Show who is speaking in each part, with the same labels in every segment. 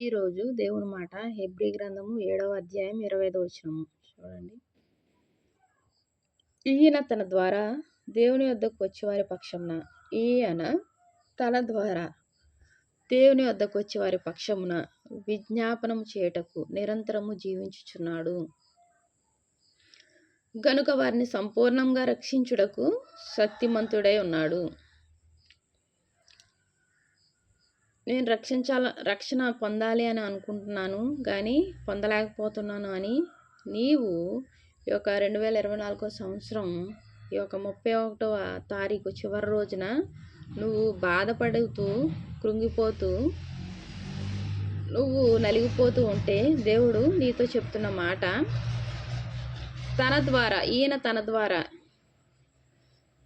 Speaker 1: ఈరోజు దేవుని మాట హెబ్రి గ్రంథము ఏడవ అధ్యాయం ఇరవై ఐదవ వచ్చినము చూడండి. ఈయన తన ద్వారా దేవుని వద్దకు వచ్చేవారి పక్షమున ఈయన తన ద్వారా దేవుని వద్దకు వచ్చేవారి పక్షమున విజ్ఞాపనము చేయటకు నిరంతరము జీవించుచున్నాడు. గనుక వారిని సంపూర్ణంగా రక్షించుటకు శక్తిమంతుడై ఉన్నాడు. నేను రక్షించాల రక్షణ పొందాలి అని అనుకుంటున్నాను కానీ పొందలేకపోతున్నాను అని. నీవు ఈ యొక్క రెండు వేల ఇరవై నాలుగో సంవత్సరం ఈ యొక్క ముప్పై ఒకటవ తారీఖు చివరి రోజున నువ్వు బాధపడుతూ కృంగిపోతూ నువ్వు నలిగిపోతూ ఉంటే దేవుడు నీతో చెప్తున్న మాట తన ద్వారా ఈయన తన ద్వారా.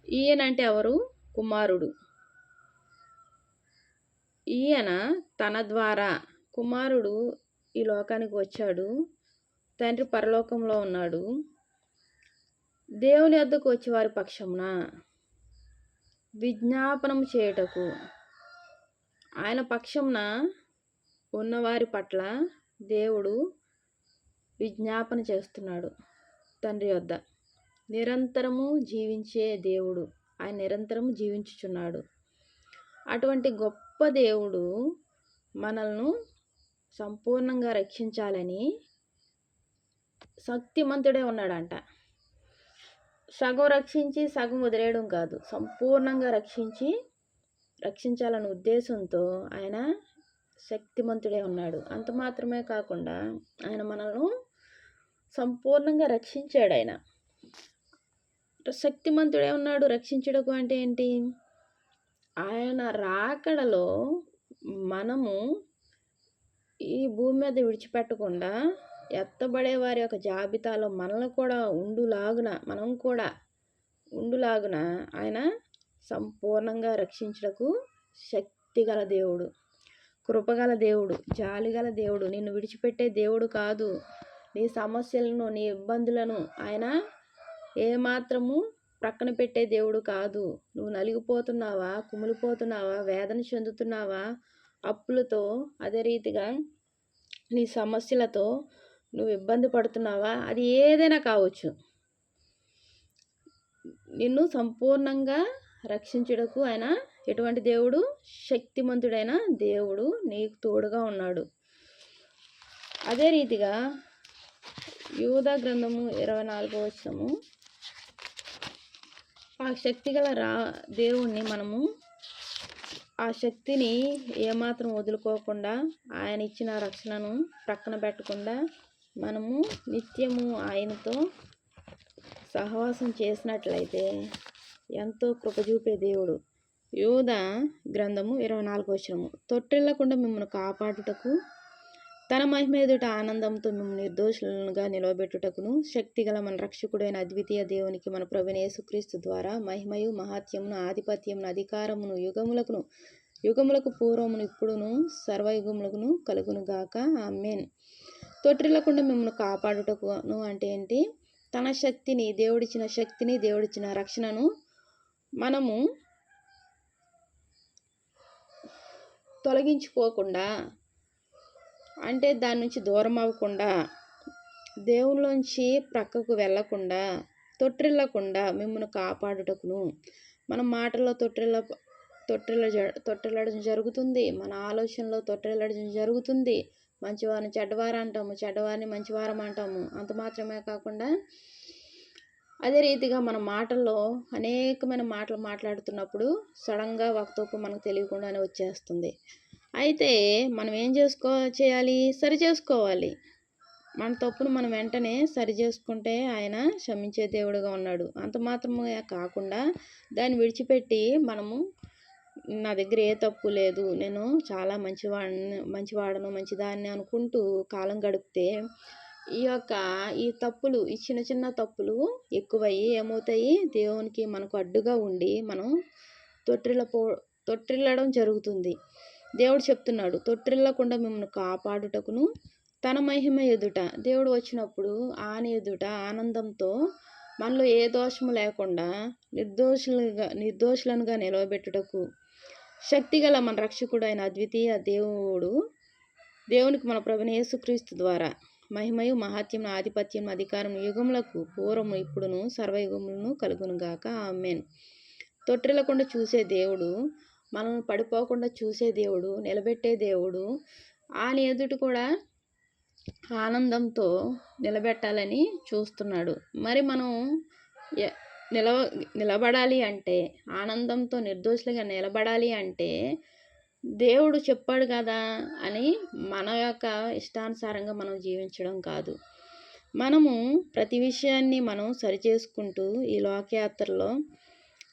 Speaker 1: ఈయన అంటే ఎవరు? కుమారుడు. ఈయన తన ద్వారా కుమారుడు ఈ లోకానికి వచ్చాడు. తండ్రి పరలోకంలో ఉన్నాడు. దేవుని వద్దకు వచ్చేవారి పక్షమున విజ్ఞాపనం చేయుటకు ఆయన పక్షమున ఉన్నవారి పట్ల దేవుడు విజ్ఞాపన చేస్తున్నాడు తండ్రి వద్ద నిరంతరము జీవించే దేవుడు. ఆయన నిరంతరము జీవించుచున్నాడు. అటువంటి గొప్ప దేవుడు మనల్ని సంపూర్ణంగా రక్షించాలని శక్తిమంతుడే ఉన్నాడంట. సగం రక్షించి సగం వదిలేయడం కాదు సంపూర్ణంగా రక్షించి రక్షించాలనే ఉద్దేశంతో ఆయన శక్తిమంతుడే ఉన్నాడు. అంత మాత్రమే కాకుండా ఆయన మనల్ని సంపూర్ణంగా రక్షించాడు ఆయన. శక్తిమంతుడే ఉన్నాడు. రక్షించడం అంటే ఏంటి? ఆయన రాకడలో మనము ఈ భూమి మీద విడిచిపెట్టకుండా ఎత్తబడే వారి యొక్క జాబితాలో మనల్ని కూడా ఉండులాగున మనం కూడా ఉండులాగున ఆయన సంపూర్ణంగా రక్షించటకు శక్తిగల దేవుడు కృపగల దేవుడు జాలిగల దేవుడు. నిన్ను విడిచిపెట్టే దేవుడు కాదు. నీ సమస్యలను నీ ఇబ్బందులను ఆయన ఏమాత్రము ప్రక్కన పెట్టే దేవుడు కాదు. నువ్వు నలిగిపోతున్నావా? కుమిలిపోతున్నావా? వేదన చెందుతున్నావా? అప్పులతో అదే రీతిగా నీ సమస్యలతో నువ్వు ఇబ్బంది పడుతున్నావా? అది ఏదైనా కావచ్చు. నిన్ను సంపూర్ణంగా రక్షించుటకు ఆయన ఎటువంటి దేవుడు? శక్తిమంతుడైన దేవుడు నీకు తోడుగా ఉన్నాడు. అదే రీతిగా యూధ గ్రంథము ఇరవై నాలుగో వచ్చినము ఆ శక్తి గల రా దేవుణ్ణి మనము ఆ శక్తిని ఏమాత్రం వదులుకోకుండా ఆయన ఇచ్చిన రక్షణను ప్రక్కన పెట్టకుండా మనము నిత్యము ఆయనతో సహవాసం చేసినట్లయితే ఎంతో కృపజూపే దేవుడు. యోధ గ్రంథము ఇరవై నాలుగు వచ్చినము తొట్టిల్లకుండా మిమ్మల్ని కాపాడుటకు తన మహిమ ఎదుట ఆనందంతో మేము నిర్దోషులుగా నిలవబెట్టుటకును శక్తిగల మన రక్షకుడైన అద్వితీయ దేవునికి మన ప్రవీణ యేసుక్రీస్తు ద్వారా మహిమయు మహాత్యమును ఆధిపత్యమును అధికారమును యుగములకును యుగములకు పూర్వమును ఇప్పుడును సర్వయుగములకును కలుగునుగాక. ఆమెన్. తొట్టిల్లకుండా మిమ్మల్ని కాపాడుటకును అంటే ఏంటి? తన శక్తిని దేవుడిచ్చిన శక్తిని దేవుడిచ్చిన రక్షణను మనము తొలగించుకోకుండా అంటే దాని నుంచి దూరం అవ్వకుండా దేవుళ్ళలోంచి ప్రక్కకు వెళ్ళకుండా తొట్టిల్లకుండా మిమ్మల్ని కాపాడుటకును. మన మాటల్లో తొట్టిల్ల తొట్టిల్ల తొట్టిల్లడం జరుగుతుంది. మన ఆలోచనలో తొట్టిల్లడం జరుగుతుంది. మంచివారిని చెడ్డవారు అంటాము చెడ్డవారిని మంచివారం అంటాము. అంత మాత్రమే కాకుండా అదే రీతిగా మన మాటల్లో అనేకమైన మాటలు మాట్లాడుతున్నప్పుడు సడన్గా ఒకతోపు మనకు తెలియకుండానే వచ్చేస్తుంది. అయితే మనం ఏం చేసుకో చేయాలి? సరి చేసుకోవాలి. మన తప్పును మనం వెంటనే సరి చేసుకుంటే ఆయన క్షమించే దేవుడుగా ఉన్నాడు. అంత మాత్రమే కాకుండా దాన్ని విడిచిపెట్టి మనము నా దగ్గర ఏ తప్పు లేదు. నేను చాలా మంచివాడిని మంచివాడను మంచిదాన్ని అనుకుంటూ కాలం గడిపితే ఈ యొక్క ఈ తప్పులు ఈ చిన్న చిన్న తప్పులు ఎక్కువయ్యి ఏమవుతాయి? దేవునికి మనకు అడ్డుగా ఉండి మనం తొట్టిల్ల పో తొట్టిల్లడం జరుగుతుంది. దేవుడు చెప్తున్నాడు తొట్టిల్లకుండా మిమ్మల్ని కాపాడుటకును తన మహిమ ఎదుట. దేవుడు వచ్చినప్పుడు ఆని ఎదుట ఆనందంతో మనలో ఏ దోషము లేకుండా నిర్దోషులుగా నిర్దోషులనుగా నిలవబెట్టుటకు శక్తిగల మన రక్షకుడు అయిన అద్వితీయ దేవుడు దేవునికి మన ప్రభుని యేసుక్రీస్తు ద్వారా మహిమయు మహాత్యం ఆధిపత్యం అధికారం యుగములకు పూర్వము ఇప్పుడును సర్వయుగములను కలుగునుగాక. ఆమెన్. తొట్టిల్లకుండా చూసే దేవుడు మనల్ని పడిపోకుండా చూసే దేవుడు నిలబెట్టే దేవుడు ఆయన ఎదుటి కూడా ఆనందంతో నిలబెట్టాలని చూస్తున్నాడు. మరి మనం నిలవ నిలబడాలి అంటే ఆనందంతో నిర్దోషులుగా నిలబడాలి అంటే దేవుడు చెప్పాడు కదా అని మన యొక్క ఇష్టానుసారంగా మనం జీవించడం కాదు. మనము ప్రతి విషయాన్ని మనం సరిచేసుకుంటూ ఈ లోకయాత్రలో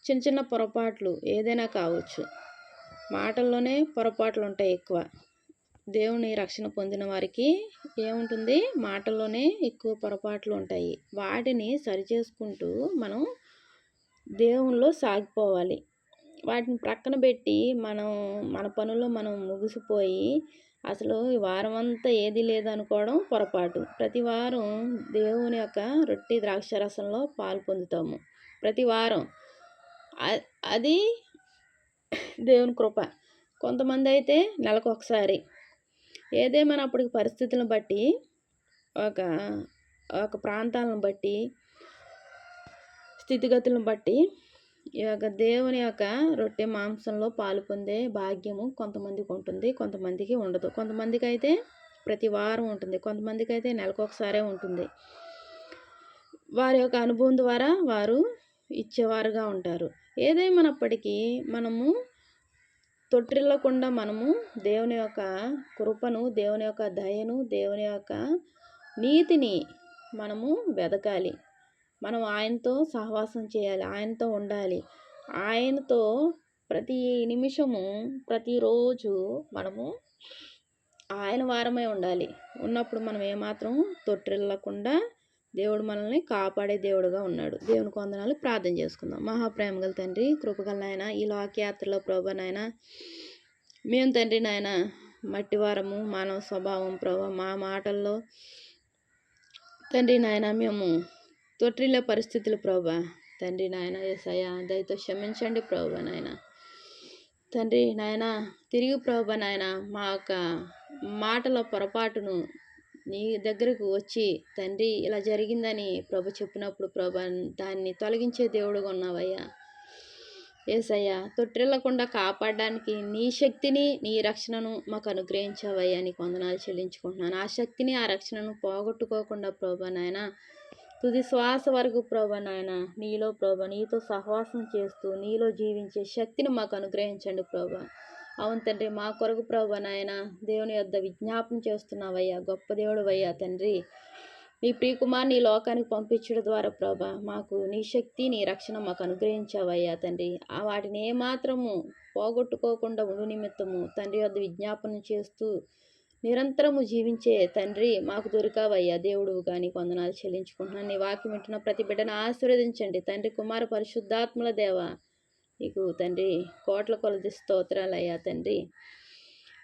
Speaker 1: చిన్న చిన్న పొరపాట్లు ఏదైనా కావచ్చు. మాటల్లోనే పొరపాట్లు ఉంటాయి ఎక్కువ. దేవుని రక్షణ పొందిన వారికి ఏముంటుంది? మాటల్లోనే ఎక్కువ పొరపాట్లు ఉంటాయి వాటిని సరిచేసుకుంటూ మనం దేవునిలో సాగిపోవాలి. వాటిని ప్రక్కన పెట్టి మనం మన పనుల్లో మనం ముగిసిపోయి అసలు ఈ వారం అంతా ఏది లేదనుకోవడం పొరపాటు. ప్రతి వారం దేవుని యొక్క రొట్టి ద్రాక్ష రసంలో పాలు పొందుతాము. ప్రతి వారం. అది దేవుని కృప. కొంతమంది అయితే నెలకు ఒకసారి ఏదేమైనా అప్పటికి పరిస్థితులను బట్టి ఒక ఒక ప్రాంతాలను బట్టి స్థితిగతులను బట్టి ఈ యొక్క దేవుని యొక్క రొట్టె మాంసంలో పాలు పొందే భాగ్యము కొంతమందికి ఉంటుంది కొంతమందికి ఉండదు. కొంతమందికి అయితే ప్రతి వారం ఉంటుంది కొంతమందికి అయితే నెలకొకసారే ఉంటుంది. వారి యొక్క అనుభవం ద్వారా వారు ఇచ్చేవారుగా ఉంటారు. ఏదేమైనప్పటికీ మనము తొట్టిల్లకుండా మనము దేవుని యొక్క కృపను దేవుని యొక్క దయను దేవుని యొక్క నీతిని మనము వెదకాలి. మనం ఆయనతో సహవాసం చేయాలి ఆయనతో ఉండాలి. ఆయనతో ప్రతి నిమిషము ప్రతిరోజు మనము ఆయన వారమై ఉండాలి. ఉన్నప్పుడు మనం ఏమాత్రం తొట్టిల్లకుండా దేవుడు మనల్ని కాపాడే దేవుడుగా ఉన్నాడు. దేవుని కొందనాలు ప్రార్థన చేసుకుందాం. మహాప్రేమ గల తండ్రి కృపగల నాయన ఈ లోకయాత్రలో ప్రభా నాయన మేము తండ్రి నాయన మట్టివారము మానవ స్వభావం ప్రభా మా మాటల్లో తండ్రి నాయన మేము తొట్టిల్లే పరిస్థితులు ప్రభా తండ్రి నాయన ఏసయ్య దయతో క్షమించండి ప్రభా నాయన. తండ్రి నాయన తిరిగి ప్రభా నాయన మా యొక్క మాటల పొరపాటును నీ దగ్గరకు వచ్చి తండ్రి ఇలా జరిగిందని ప్రభు చెప్పినప్పుడు ప్రభా దాన్ని తొలగించే దేవుడుగా ఉన్నావయ్యా. ఏసయ్యా తొట్టిల్లకుండా కాపాడడానికి నీ శక్తిని నీ రక్షణను మాకు అనుగ్రహించావయ్యా. నీకు వందనాలు చెల్లించుకుంటున్నాను. ఆ శక్తిని ఆ రక్షణను పోగొట్టుకోకుండా ప్రభా నాయన తుది శ్వాస వరకు ప్రభా నాయన నీలో ప్రభా నీతో సహవాసం చేస్తూ నీలో జీవించే శక్తిని మాకు అనుగ్రహించండి ప్రభా. అవును తండ్రి మా కొరకు ప్రభు నాయన దేవుని యొద్ద విజ్ఞాపన చేస్తున్నావయ్యా గొప్ప దేవుడు అయ్యా తండ్రి. నీ ప్రియకుమార్ని లోకానికి పంపించడం ద్వారా ప్రభా మాకు నీ శక్తి నీ రక్షణ మాకు అనుగ్రహించావయ్యా తండ్రి. ఆ వాటిని ఏమాత్రము పోగొట్టుకోకుండా ఉండు నిమిత్తము తండ్రి వద్ద విజ్ఞాపన చేస్తూ నిరంతరము జీవించే తండ్రి మాకు దొరికావయ్యా. దేవుడు కానీ కొందనాలు చెల్లించుకుంటున్నాను. నీ వాక్యం వింటున్న ప్రతి బిడ్డను ఆశీర్వదించండి. తండ్రి కుమార పరిశుద్ధాత్మల దేవ నీకు తండ్రి కోట్ల కొలది స్తోత్రాలు అయ్యా తండ్రి.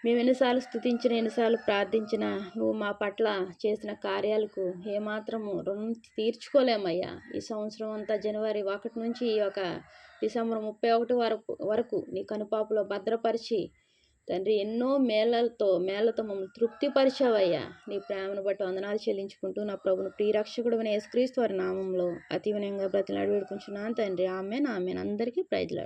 Speaker 1: మేము ఎన్నిసార్లు స్థుతించిన ఎన్నిసార్లు ప్రార్థించిన నువ్వు మా పట్ల చేసిన కార్యాలకు ఏమాత్రము రుణం తీర్చుకోలేమయ్యా. ఈ సంవత్సరం అంతా జనవరి ఒకటి నుంచి ఈ యొక్క డిసెంబర్ ముప్పై ఒకటి వరకు వరకు నీ కనుపాపులో భద్రపరిచి తండ్రి ఎన్నో మేళలతో మేళతో మమ్మల్ని తృప్తిపరిచావయ్యా. నీ ప్రేమను బట్టి వందనాలు చెల్లించుకుంటూ నా ప్రభును ప్రియరక్షకుడు అని యేసుక్రీస్తు వారి నామంలో అతి వినయంగా బ్రతిలాడి వేడుకుంటున్నాను తండ్రి. ఆమె ఆమె అందరికీ ప్రైజ్లాడు.